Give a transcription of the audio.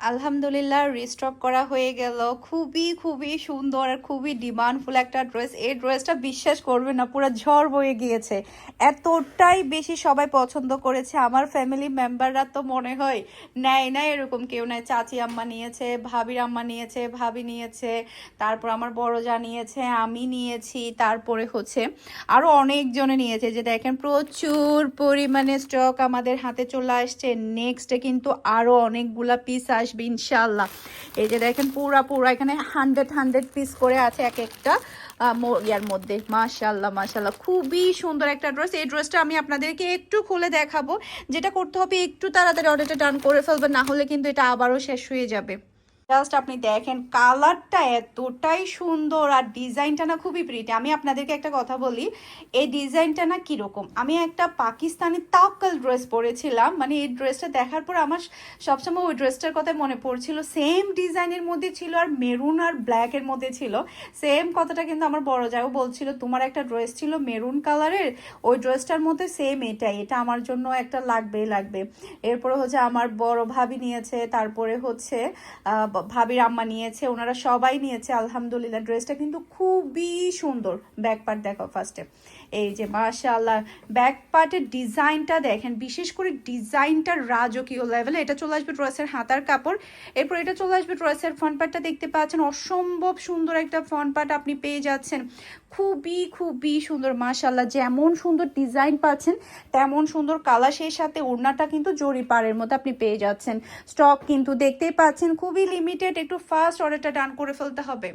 আলহামদুলিল্লাহ রিস্টক করা হয়ে গেল। খুবই খুবই সুন্দর আর খুবই ডিমান্ডফুল একটা ড্রেস এই ড্রেসটা বিশ্বাস করবে না, পুরো ঝড় বয়ে গিয়েছে। এতটাই বেশি সবাই পছন্দ করেছে। আমার ফ্যামিলি মেম্বাররা তো মনে হয় নেয় না এরকম। কেউ নেয়, চাচি আম্মা নিয়েছে, ভাবির আম্মা নিয়েছে, ভাবি নিয়েছে, তারপর আমার বড় যা নিয়েছে, আমি নিয়েছি, তারপরে হচ্ছে আরও অনেকজনে নিয়েছে। যে দেখেন, প্রচুর পরিমাণে স্টক আমাদের হাতে চলে আসছে। নেক্সটে কিন্তু আরও অনেকগুলা পিস আসবে ইনশাল্লাহ এই যে দেখেন, পুরা পুরা এখানে হান্ড্রেড হান্ড্রেড পিস করে আছে এক একটা ইয়ার মধ্যে। মাশাল্লাহ মাশাল্লাহ খুবই সুন্দর একটা ড্রেস এই ড্রেসটা আমি আপনাদেরকে একটু খুলে দেখাবো। যেটা করতে হবে, একটু তাড়াতাড়ি অর্ডারটা ডান করে ফেলবেন, না হলে কিন্তু এটা আবারও শেষ হয়ে যাবে। জাস্ট আপনি দেখেন কালারটা এতটাই সুন্দর আর ডিজাইনটা না খুবই প্রিটি আমি আপনাদেরকে একটা কথা বলি, এই ডিজাইনটা না কীরকম? আমি একটা পাকিস্তানি তাওকাল ড্রেস পরেছিলাম মানে এই ড্রেসটা দেখার পর আমার সবসময় ওই ড্রেসটার কথা মনে পড়ছিল। সেম ডিজাইনের মধ্যে ছিল আর মেরুন আর ব্ল্যাকের মধ্যে ছিল। সেম কথাটা কিন্তু আমার বড় যাও বলছিল, তোমার একটা ড্রেস ছিল মেরুন কালারের ওই ড্রেসটার মধ্যে সেম এটাই। এটা আমার জন্য একটা লাগবেই লাগবে। এরপরে হচ্ছে আমার বড় ভাবি নিয়েছে, তারপরে হচ্ছে ভাবির আম্মা নিয়েছে, ওনারা সবাই নিয়েছে, আলহামদুলিল্লাহ, ড্রেসটা কিন্তু খুবই সুন্দর ব্যাক পার্ট দেখো ফার্স্টে এই যে মাশাআল্লাহ ব্যাক পার্টের ডিজাইনটা দেখেন, বিশেষ করে ডিজাইনটা রাজকীয় লেভেলে এটা চলে আসবে ড্রেসের হাতার কাপড়। এরপর এটা চলে আসবে ড্রেসের ফ্রন্ট পার্টটা দেখতে পাচ্ছেন, অসম্ভব সুন্দর একটা ফ্রন্ট পার্ট আপনি পেয়ে যাচ্ছেন। খুবই খুবই সুন্দর, মাশাআল্লাহ, যেমন সুন্দর ডিজাইন পাচ্ছেন, তেমন সুন্দর কালার সেই সাথে ওড়নাটা কিন্তু জরি পাড়ের মতো আপনি পেয়ে যাচ্ছেন। স্টক কিন্তু দেখতেই পাচ্ছেন, খুবই লিমিটেড একটু ফাস্ট অর্ডারটা ডান করে ফেলতে হবে।